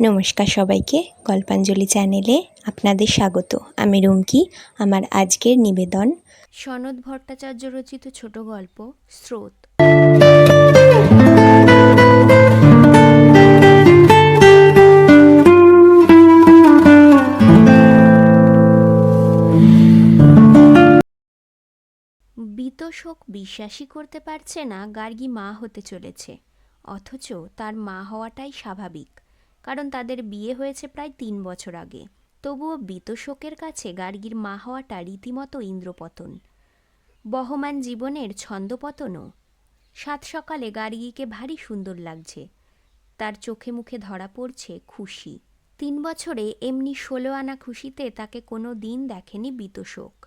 নমস্কার সবাইকে গল্পাঞ্জলি চ্যানেলে আপনাদের স্বাগত। আমি রুমকি, আমার আজকের নিবেদন। সনদ ভট্টাচার্য রচিত ছোট গল্প, স্রোত। বিতোষক বিশ্বাসই করতে পারছে না, গার্গী মা হতে চলেছে। অথচ তার মা হওয়াটাই স্বাভাবিক। কারণ তাদের বিয়ে হয়েছে প্রায় তিন বছর আগে। তবুও বিতোষকের কাছে গার্গীর মা হওয়াটা রীতিমতো ইন্দ্রপতন। বহমান জীবনের ছন্দপতনও। সাত সকালে গার্গীকে ভারী সুন্দর লাগছে। তার চোখে মুখে ধরা পড়ছে খুশি। তিন বছরে এমনি ষোলো আনা খুশিতে তাকে কোনো দিন দেখেনি বিতশোক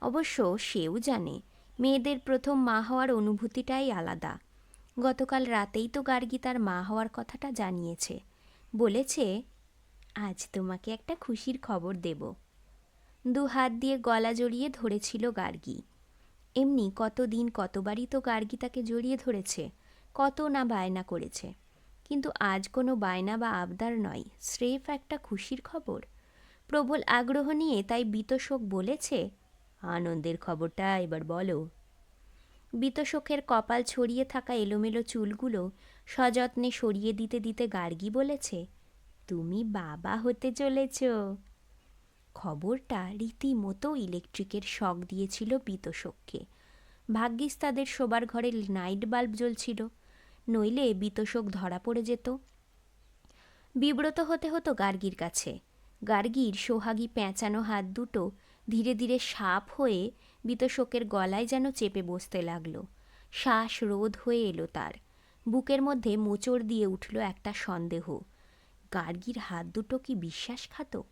অবশ্য সেও জানে, মেয়েদের প্রথম মা হওয়ার অনুভূতিটাই আলাদা। গতকাল রাতেই তো গার্গী তার মা হওয়ার কথাটা জানিয়েছে। বলেছে, আজ তোমাকে একটা খুশির খবর দেব। দু হাত দিয়ে গলা জড়িয়ে ধরেছিল গার্গী। এমনি কতদিন কতবারই তো গার্গী তাকে জড়িয়ে ধরেছে, কত না বায়না করেছে। কিন্তু আজ কোনো বায়না বা আবদার নয়, স্রেফ একটা খুশির খবর। প্রবল আগ্রহ নিয়ে তাই বিতোষক বলেছে, আনন্দের খবরটা এবার বলো। বিতোষকের কপাল ছড়িয়ে থাকা এলোমেলো চুলগুলো সযত্নে সরিয়ে দিতে দিতে গার্গী বলেছে, তুমি বাবা হতে চলেছ। খবরটা রীতিমতো ইলেকট্রিকের শখ দিয়েছিল বিতোষককে ভাগ্যিস তাদের শোবার ঘরে নাইট বাল্ব জ্বলছিল, নইলে বিতশোক ধরা পড়ে যেত। বিব্রত হতে হতো গার্গীর কাছে। গার্গীর সোহাগী পেঁচানো হাত দুটো ধীরে ধীরে সাপ হয়ে বিতোষকের গলায় যেন চেপে বসতে লাগল। শ্বাস রোধ হয়ে এলো তার। বুকের মধ্যে মোচড় দিয়ে উঠল একটা সন্দেহ। গার্গীর হাত দুটো কি বিশ্বাসঘাতক?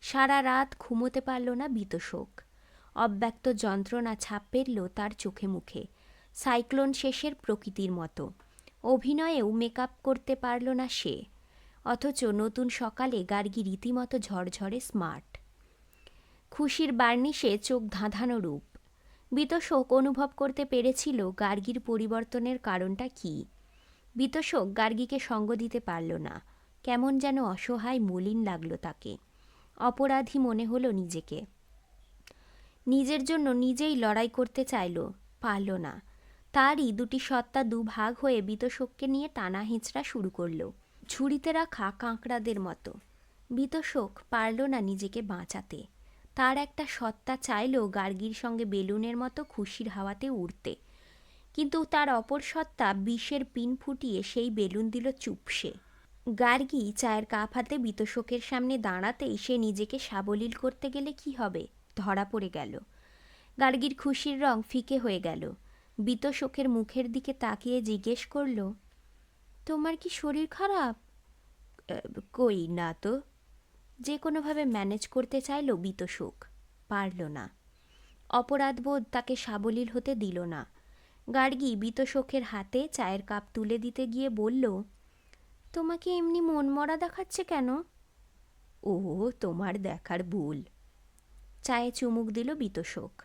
সারা রাত ঘুমোতে পারল না বিতশোক। অব্যক্ত যন্ত্রণা ছাপ পেরল তার চোখে মুখে। সাইক্লোন শেষের প্রকৃতির মতো। অভিনয়েও মেকআপ করতে পারল না সে। অথচ নতুন সকালে গার্গী রীতিমতো ঝরঝরে স্মার্ট। খুশির বার্নিশে চোখ ধাঁধানো রূপ। বিতোষক অনুভব করতে পেরেছিল গার্গীর পরিবর্তনের কারণটা কি। বিতোষক গার্গীকে সঙ্গ দিতে পারল না। কেমন যেন অসহায় মলিন লাগল তাকে। অপরাধী মনে হলো নিজেকে। নিজের জন্য নিজেই লড়াই করতে চাইল, পারল না। তারই দুটি সত্তা দুভাগ হয়ে বিতোষককে নিয়ে টানা হেঁচড়া শুরু করল, ঝুড়িতে রাখা কাঁকড়াদের মতো। বিতোষক পারল না নিজেকে বাঁচাতে। তার একটা সত্তা চাইল গার্গীর সঙ্গে বেলুনের মতো খুশির হাওয়াতে উড়তে। কিন্তু তার অপর সত্তা বিষের পিন ফুটিয়ে সেই বেলুন দিল চুপসে। গার্গী চায়ের কাপ হাতে বিতোষকের সামনে দাঁড়াতেই সে নিজেকে সাবলীল করতে গেলে কি হবে? ধরা পড়ে গেল। গার্গীর খুশির রং ফিকে হয়ে গেল। বিতোষকের মুখের দিকে তাকিয়ে জিজ্ঞেস করল, তোমার কি শরীর খারাপ? কই না তো। যে কোনোভাবে ম্যানেজ করতে চাইল বিতোষক পারল না। অপরাধবোধ তাকে সাবলীল হতে দিল না। গার্গী বিতোষকের হাতে চায়ের কাপ তুলে দিতে গিয়ে বলল, তোমাকে এমনি মন মরা দেখাচ্ছে কেন? ও, তোমার দেখার ভুল। চায়ে চুমুক দিল বিতোষক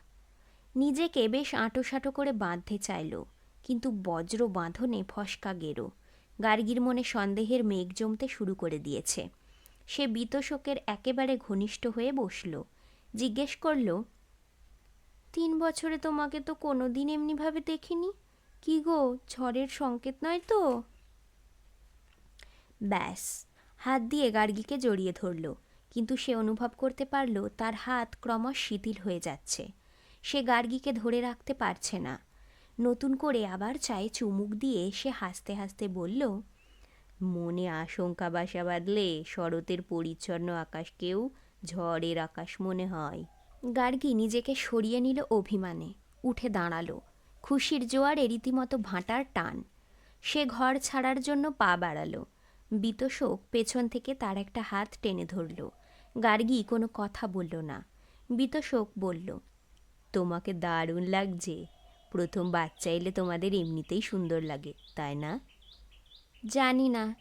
নিজেকে বেশ আঁটোসাঁটো করে বাঁধতে চাইল, কিন্তু বজ্র বাঁধনে ফসকা গেরো। গার্গীর মনে সন্দেহের মেঘ জমতে শুরু করে দিয়েছে। সে বিতোষকের একেবারে ঘনিষ্ঠ হয়ে বসল। জিজ্ঞেস করল, তিন বছরে তোমাকে তো কোনো দিন এমনিভাবে দেখিনি? কি গো, ঝড়ের সংকেত নয় তো? ব্যাস, হাত দিয়ে গার্গীকে জড়িয়ে ধরল, কিন্তু সে অনুভব করতে পারল তার হাত ক্রমশ শিথিল হয়ে যাচ্ছে। সে গার্গীকে ধরে রাখতে পারছে না। নতুন করে আবার চায়ে চুমুক দিয়ে সে হাসতে হাসতে বলল মনে আশঙ্কা বাসা বাঁধলে শরতের পরিচ্ছন্ন আকাশকেও ঝড়ের আকাশ মনে হয়। গার্গী নিজেকে সরিয়ে নিল অভিমানে, উঠে দাঁড়াল। খুশির জোয়ারে রীতিমতো ভাঁটার টান। সে ঘর ছাড়ার জন্য পা বাড়ালো। বিতোষক পেছন থেকে তার একটা হাত টেনে ধরল। গার্গী কোনো কথা বলল না। বিতোষক বলল, তোমাকে দারুণ লাগছে। প্রথম বাচ্চা এলে তোমাদের এমনিতেই সুন্দর লাগে, তাই না? জানি না।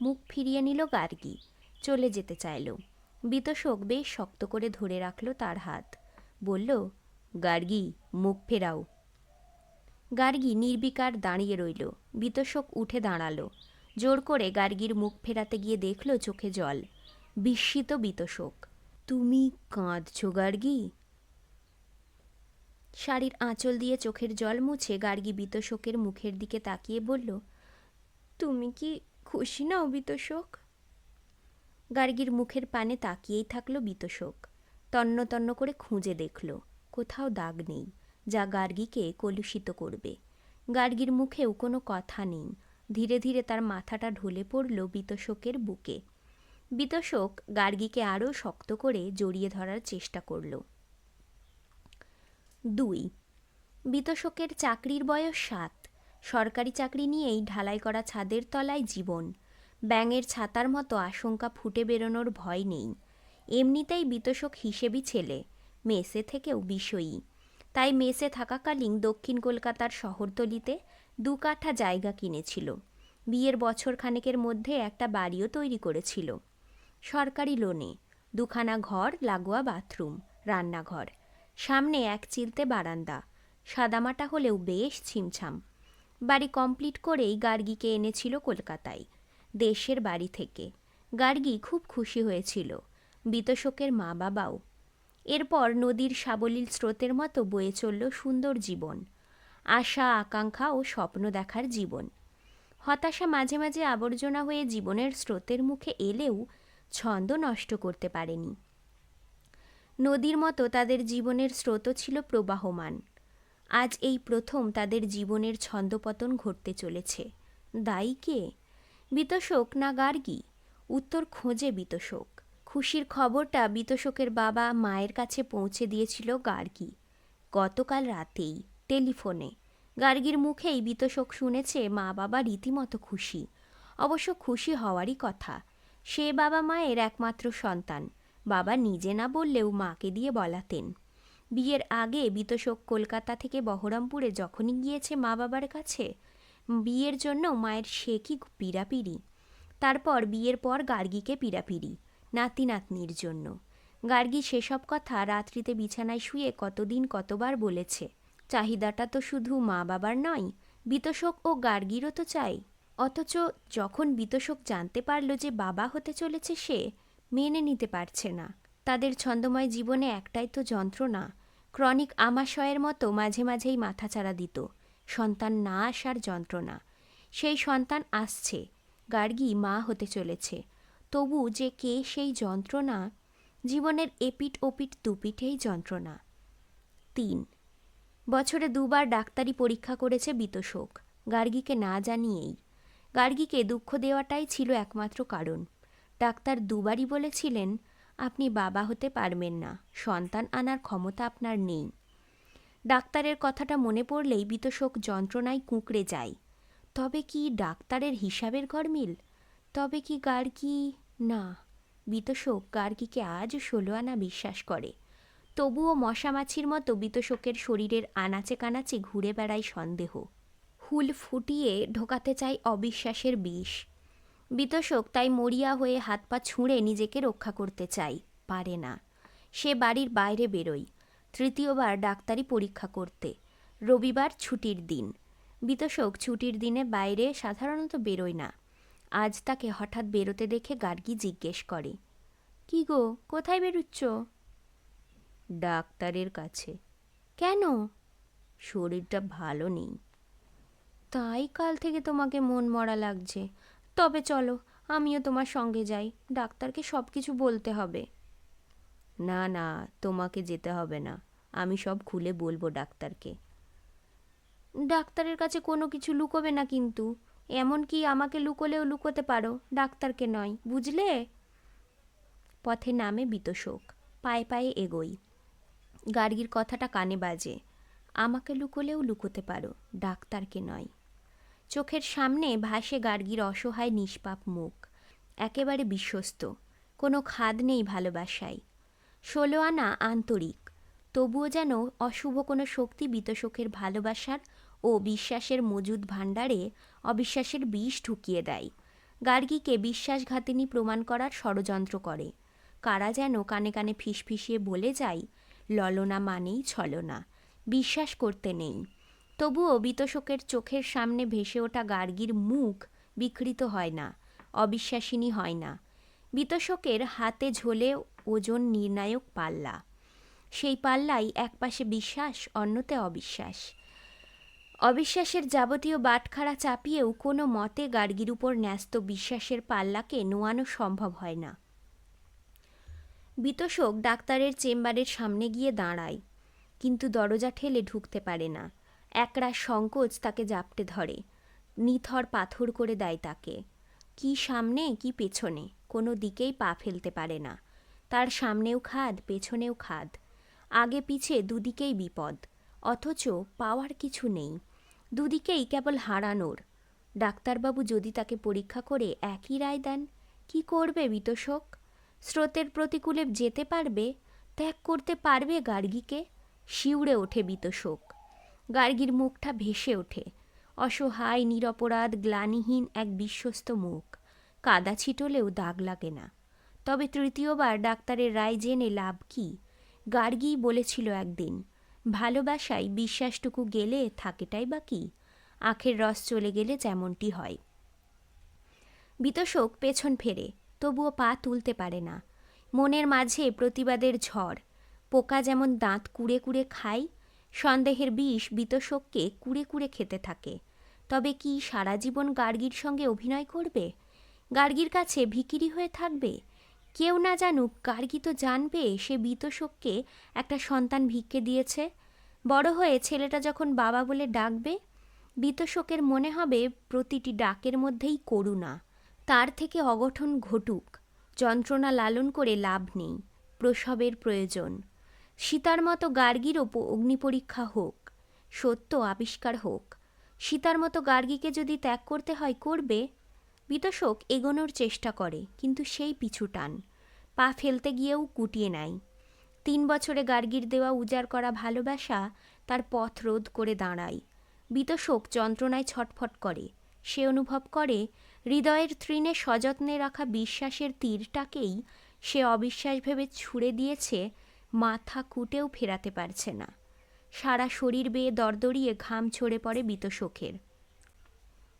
মুখ ফিরিয়ে নিল গার্গী। চলে যেতে চাইল। বিতোষক বেশ শক্ত করে ধরে রাখল তার হাত। বলল, গার্গী, মুখ ফেরাও। গার্গী নির্বিকার দাঁড়িয়ে রইল। বিতোষক উঠে দাঁড়াল। জোর করে গার্গীর মুখ ফেরাতে গিয়ে দেখল চোখে জল। বিস্মিত বিতশোক তুমি কাঁদছো গার্গী? শাড়ির আঁচল দিয়ে চোখের জল মুছে গার্গী বিতশোকের মুখের দিকে তাকিয়ে বলল তুমি কি খুশি নাও বিতশোক গার্গীর মুখের পানে তাকিয়েই থাকল বিতশোক। তন্ন তন্ন করে খুঁজে দেখল, কোথাও দাগ নেই, যা গার্গীকে কলুষিত করবে। গার্গীর মুখেও কোনো কথা নেই। ধীরে ধীরে তার মাথাটা ঢলে পড়ল বিতশোকের বুকে। বিতশোক গার্গীকে আরও শক্ত করে জড়িয়ে ধরার চেষ্টা করল। দুই। বিতশোকের চাকরির বয়স সাত। সরকারি চাকরি নিয়েই ঢালাই করা ছাদের তলায় জীবন। ব্যাঙের ছাতার মতো আশঙ্কা ফুটে বেরোনোর ভয় নেই। এমনিতেই বিতশোক হিসেবি ছেলে, মেসে থেকেও বিষয়ী। তাই মেসে থাকাকালীন দক্ষিণ কলকাতার শহরতলিতে দু কাঠা জায়গা কিনেছিল। বিয়ের বছর খানেকের মধ্যে একটা বাড়িও তৈরি করেছিল। সরকারি লোনে, দুখানা ঘর, লাগোয়া বাথরুম, রান্নাঘর। সামনে এক চিলতে বারান্দা। সাদামাটা হলেও বেশ ছিমছাম। বাড়ি কমপ্লিট করেই গার্গীকে এনেছিল কলকাতায়, দেশের বাড়ি থেকে। গার্গী খুব খুশি হয়েছিল বিতশোকের মা বাবাও। এরপর নদীর সাবলীল স্রোতের মতো বয়ে চলল সুন্দর জীবন, আশা, আকাঙ্ক্ষা ও স্বপ্ন দেখার জীবন। হতাশা মাঝে মাঝে আবর্জনা হয়ে জীবনের স্রোতের মুখে এলেও ছন্দ নষ্ট করতে পারেনি। নদীর মতো তাদের জীবনের স্রোতও ছিল প্রবাহমান। আজ এই প্রথম তাদের জীবনের ছন্দপতন ঘটতে চলেছে। দায়ী কে? বিতশোক না গার্গী? উত্তর খোঁজে বিতশোক। খুশির খবরটা বিতশোকের বাবা মায়ের কাছে পৌঁছে দিয়েছিল গার্গী। গতকাল রাতেই টেলিফোনে। গার্গীর মুখেই বিতশোক শুনেছে মা বাবা রীতিমতো খুশি। অবশ্য খুশি হওয়ারই কথা। সে বাবা মায়ের একমাত্র সন্তান। বাবা নিজে না বললেও মাকে দিয়ে বলাতেন। বিয়ের আগে বিতশোক কলকাতা থেকে বহরমপুরে যখনই গিয়েছে মা বাবার কাছে, বিয়ের জন্য মায়ের সে কি পিড়াপিড়ি? তারপর বিয়ের পর গার্গীকে পিড়াপিড়ি, নাতি নাতনির জন্য। গার্গী সেসব কথা রাত্রিতে বিছানায় শুয়ে কতদিন কতবার বলেছে। চাহিদাটা তো শুধু মা বাবার নয় বিতশোক ও গার্গীরও তো চাই। অথচ যখন বিতশোক জানতে পারল যে বাবা হতে চলেছে সে, মেনে নিতে পারছে না। তাদের ছন্দময় জীবনে একটাই তো যন্ত্রণা, ক্রনিক আমাশয়ের মতো মাঝে মাঝেই মাথাচাড়া দিত, সন্তান না আসার যন্ত্রণা। সেই সন্তান আসছে, গার্গী মা হতে চলেছে, তবু যে কে সেই যন্ত্রণা, জীবনের এপিট ওপিট দুপিঠেই যন্ত্রণা। তিন, বছরে দুবার ডাক্তারি পরীক্ষা করেছে বিতশোক, গার্গীকে না জানিয়েই। গার্গীকে দুঃখ দেওয়াটাই ছিল একমাত্র কারণ। ডাক্তার দুবারই বলেছিলেন আপনি বাবা হতে পারবেন না। সন্তান আনার ক্ষমতা আপনার নেই। ডাক্তারের কথাটা মনে পড়লেই বিতশোক যন্ত্রণায় কুঁকড়ে যায়। তবে কি ডাক্তারের হিসাবের গরমিল তবে কি গার্গী না। বিতশোক গার্গীকে আজ ষোলো আনা বিশ্বাস করে। তবুও মশামাছির মতো বিতশোকের শরীরের আনাচে কানাচে ঘুরে বেড়ায় সন্দেহ। হুল ফুটিয়ে ঢোকাতে চায় অবিশ্বাসের বিষ। বিতশোক তাই মরিয়া হয়ে হাত পা ছুঁড়ে নিজেকে রক্ষা করতে চাই পারে না। সে বাড়ির বাইরে বেরোয়। তৃতীয়বার ডাক্তারি পরীক্ষা করতে। রবিবার ছুটির দিন। বিতশোক ছুটির দিনে বাইরে সাধারণত বেরোয় না। আজ তাকে হঠাৎ বেরোতে দেখে গার্গী জিজ্ঞেস করে, কি গো, কোথায় বেরুচ্ছ? ডাক্তারের কাছে। কেন? শরীরটা ভালো নেই। তাই কাল থেকে তোমাকে মন মরা লাগছে। তবে চলো, আমিও তোমার সঙ্গে যাই। ডাক্তারকে সব কিছু বলতে হবে। না না, তোমাকে যেতে হবে না। আমি সব খুলে বলব ডাক্তারকে। ডাক্তারের কাছে কোনো কিছু লুকোবে না কিন্তু। এমনকি আমাকে লুকোলেও লুকোতে পারো? ডাক্তারকে নয়, বুঝলে? পথে নামে বিতশোক। পায়ে পায়ে এগোই। গার্গীর কথাটা কানে বাজে। আমাকে লুকোলেও লুকোতে পারো, ডাক্তারকে নয়। চোখের সামনে ভাসে গার্গীর অসহায় নিষ্পাপ মুখ। একেবারে বিশ্বস্ত। কোনো খাদ নেই ভালোবাসায়। ষোলো আনা আন্তরিক। তবুও যেন অশুভ কোনো শক্তি বিতশোকের ভালোবাসার ও বিশ্বাসের মজুদ ভাণ্ডারে অবিশ্বাসের বিষ ঢুকিয়ে দেয়। গার্গীকে বিশ্বাসঘাতিনী প্রমাণ করার ষড়যন্ত্র করে। কারা যেন কানে কানে ফিসফিসিয়ে বলে যায়, ললনা মানেই ছলনা। বিশ্বাস করতে নেই। তবুও বিতশোকের চোখের সামনে ভেসে ওঠা গার্গীর মুখ বিকৃত হয় না, অবিশ্বাসিনী হয় না। বিতশোকের হাতে ঝোলে ওজন নির্ণায়ক পাল্লা। সেই পাল্লাই একপাশে বিশ্বাস, অন্যতে অবিশ্বাস। অবিশ্বাসের যাবতীয় বাটখারা চাপিয়েও কোনো মতে গার্গীর উপর ন্যস্ত বিশ্বাসের পাল্লাকে নোয়ানো সম্ভব হয় না। বিতোষক ডাক্তারের চেম্বারের সামনে গিয়ে দাঁড়ায়, কিন্তু দরজা ঠেলে ঢুকতে পারে না। একরা সংকোচ তাকে জাপটে ধরে। নিথর পাথর করে দেয় তাকে। কি সামনে, কি পেছনে, কোনো দিকেই পা ফেলতে পারে না। তার সামনেও খাদ, পেছনেও খাদ। আগে পিছে দুদিকেই বিপদ। অথচ পাওয়ার কিছু নেই। দুদিকেই কেবল হারানোর। ডাক্তারবাবু যদি তাকে পরীক্ষা করে একই রায় দেন, কি করবে বিতোষক? স্রোতের প্রতিকূলে যেতে পারবে, ত্যাগ করতে পারবে গার্গীকে? শিউড়ে ওঠে বিতোষক। গার্গীর মুখটা ভেসে ওঠে। অসহায়, নিরপরাধ, গ্লানিহীন এক বিশ্বস্ত মুখ। কাদা ছিটলেও দাগ লাগে না। তবে তৃতীয়বার ডাক্তারের রায় জেনে লাভ কি? গার্গী বলেছিল একদিন, ভালোবাসায় বিশ্বাসটুকু গেলে থাকেটাই বা কি? আখের রস চলে গেলে যেমনটি হয়। বিতোষক পেছন ফেরে, তবুও পা তুলতে পারে না। মনের মাঝে প্রতিবাদের ঝড়, পোকা যেমন দাঁত কুড়ে কুড়ে খায় সন্দেহের বিষ বিতোষককে কুড়ে কুড়ে খেতে থাকে। তবে কি সারা জীবন গার্গীর সঙ্গে অভিনয় করবে? গার্গীর কাছে ভিকিরি হয়ে থাকবে? কেউ না জানুক গার্গী তো জানবে সে বিতোষককে একটা সন্তান ভিক্ষে দিয়েছে। বড় হয়ে ছেলেটা যখন বাবা বলে ডাকবে বিতোষকের মনে হবে প্রতিটি ডাকের মধ্যেই করুণা। তার থেকে অগঠন ঘটুক। যন্ত্রণা লালন করে লাভ নেই। প্রসবের প্রয়োজন। সীতার মতো গার্গীর ওপর অগ্নিপরীক্ষা হোক, সত্য আবিষ্কার হোক, সীতার মতো গার্গীকে যদি ত্যাগ করতে হয় করবে বিতোষক এগোনোর চেষ্টা করে, কিন্তু সেই পিছু টান, পা ফেলতে গিয়েও কুটিয়ে নেয়। তিন বছরে গার্গীর দেওয়া উজাড় করা ভালোবাসা তার পথ রোধ করে দাঁড়ায়। বিতোষক যন্ত্রণায় ছটফট করে, সে অনুভব করে হৃদয়ের তৃণে সযত্নে রাখা বিশ্বাসের তীরটাকেই সে অবিশ্বাস ভেবে ছুঁড়ে দিয়েছে মাথা কুটেও ফেরাতে পারছে না। সারা শরীর বেয়ে দরদরিয়ে ঘাম ছড়ে পড়ে বিতশোকের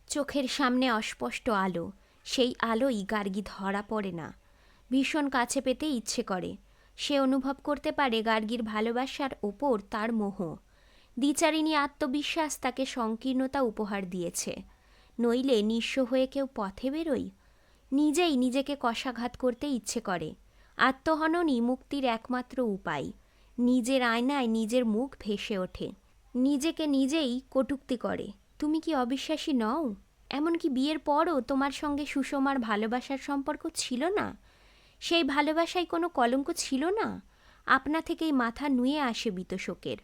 চোখের সামনে অস্পষ্ট আলো, সেই আলোই গার্গী ধরা পড়ে না। ভীষণ কাছে পেতে ইচ্ছে করে। সে অনুভব করতে পারে গার্গীর ভালোবাসার ওপর তার মোহ। দ্বিচারিণী আত্মবিশ্বাস তাকে সংকীর্ণতা উপহার দিয়েছে। নইলে নিঃস্ব হয়ে কেউ পথে বেরোই নিজেই নিজেকে কষাঘাত করতে ইচ্ছে করে। আত্মহননই মুক্তির একমাত্র উপায়। নিজের আয়নায় নিজের মুখ ভেসে ওঠে। নিজেকে নিজেই কটুক্তি করে। তুমি কি অবিশ্বাসী নও? এমনকি বিয়ের পরও তোমার সঙ্গে সুষমার ভালোবাসার সম্পর্ক ছিল না? সেই ভালোবাসায় কোনো কলঙ্ক ছিল না? আপনা থেকেই মাথা নুয়ে আসে বিতশোকের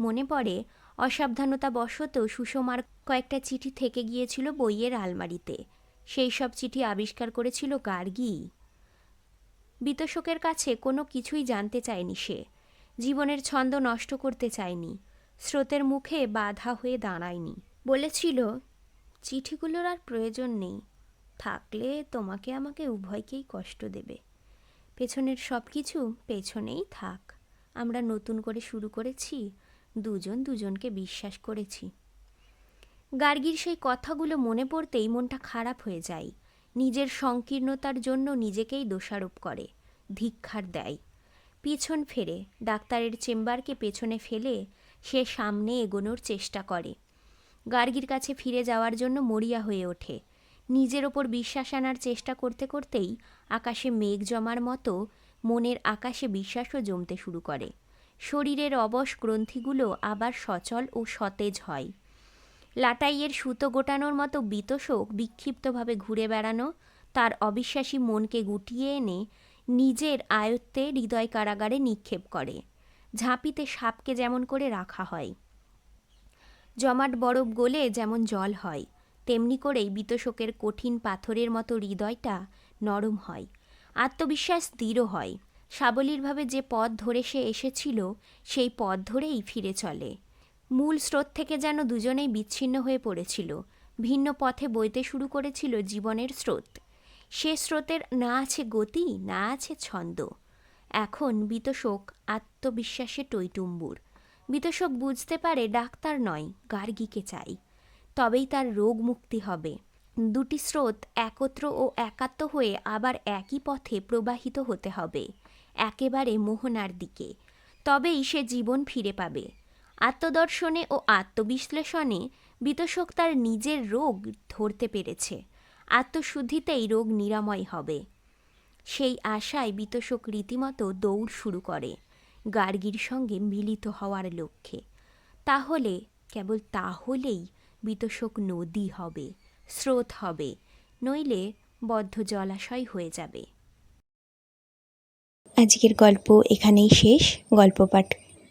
মনে পড়ে অসাবধানতাবশত সুষমার কয়েকটা চিঠি থেকে গিয়েছিল বইয়ের আলমারিতে। সেই সব চিঠি আবিষ্কার করেছিল গার্গী। বিতশোকের কাছে কোনো কিছুই জানতে চায়নি সে। জীবনের ছন্দ নষ্ট করতে চায়নি। স্রোতের মুখে বাধা হয়ে দাঁড়ায়নি। বলেছিল, চিঠিগুলোর আর প্রয়োজন নেই। থাকলে তোমাকে আমাকে উভয়কেই কষ্ট দেবে। পেছনের সব কিছু পেছনেই থাক। আমরা নতুন করে শুরু করেছি, দুজন দুজনকে বিশ্বাস করেছি। গার্গীর সেই কথাগুলো মনে পড়তেই মনটা খারাপ হয়ে যায়। নিজের সংকীর্ণতার জন্য নিজেকেই দোষারোপ করে ধিক্ষার দেয়। পিছন ফেরে, ডাক্তারের চেম্বারকে পেছনে ফেলে সে সামনে এগোনোর চেষ্টা করে। গার্গীর কাছে ফিরে যাওয়ার জন্য মরিয়া হয়ে ওঠে। নিজের ওপর বিশ্বাস আনার চেষ্টা করতে করতেই আকাশে মেঘ জমার মতো মনের আকাশে বিশ্বাসও জমতে শুরু করে। শরীরের অবশ গ্রন্থিগুলো আবার সচল ও সতেজ হয়। লাটাইয়ের সুতো গোটানোর মতো বিতোষক বিক্ষিপ্তভাবে ঘুরে বেড়ানো, তার অবিশ্বাসী মনকে গুটিয়ে এনে নিজের আয়ত্তে হৃদয় কারাগারে নিক্ষেপ করে, ঝাঁপিতে সাপকে যেমন করে রাখা হয়। জমাট বরফ গলে যেমন জল হয়, তেমনি করেই বিতোষকের কঠিন পাথরের মতো হৃদয়টা নরম হয়, আত্মবিশ্বাস দৃঢ় হয়। সাবলীলভাবে যে পথ ধরে সে এসেছিল, সেই পথ ধরেই ফিরে চলে। মূল স্রোত থেকে যেন দুজনেই বিচ্ছিন্ন হয়ে পড়েছিল, ভিন্ন পথে বইতে শুরু করেছিল জীবনের স্রোত। সে স্রোতের না আছে গতি, না আছে ছন্দ। এখন বিতোষক আত্মবিশ্বাসে টইটুম্বুর। বিতোষক বুঝতে পারে ডাক্তার নয়, গার্গীকে চাই। তবেই তার রোগ মুক্তি হবে। দুটি স্রোত একত্র ও একাত্ম হয়ে আবার একই পথে প্রবাহিত হতে হবে, একেবারে মোহনার দিকে। তবেই সে জীবন ফিরে পাবে। আত্মদর্শনে ও আত্মবিশ্লেষণে বিতশোক তার নিজের রোগ ধরতে পেরেছে। আত্মশুদ্ধিতেই রোগ নিরাময় হবে। সেই আশায় বিতশোক রীতিমতো দৌড় শুরু করে, গার্গীর সঙ্গে মিলিত হওয়ার লক্ষ্যে। তাহলে, কেবল তাহলেই বিতশোক নদী হবে, স্রোত হবে, নইলে বদ্ধ জলাশয় হয়ে যাবে। আজকের গল্প এখানেই শেষ। গল্প পাঠ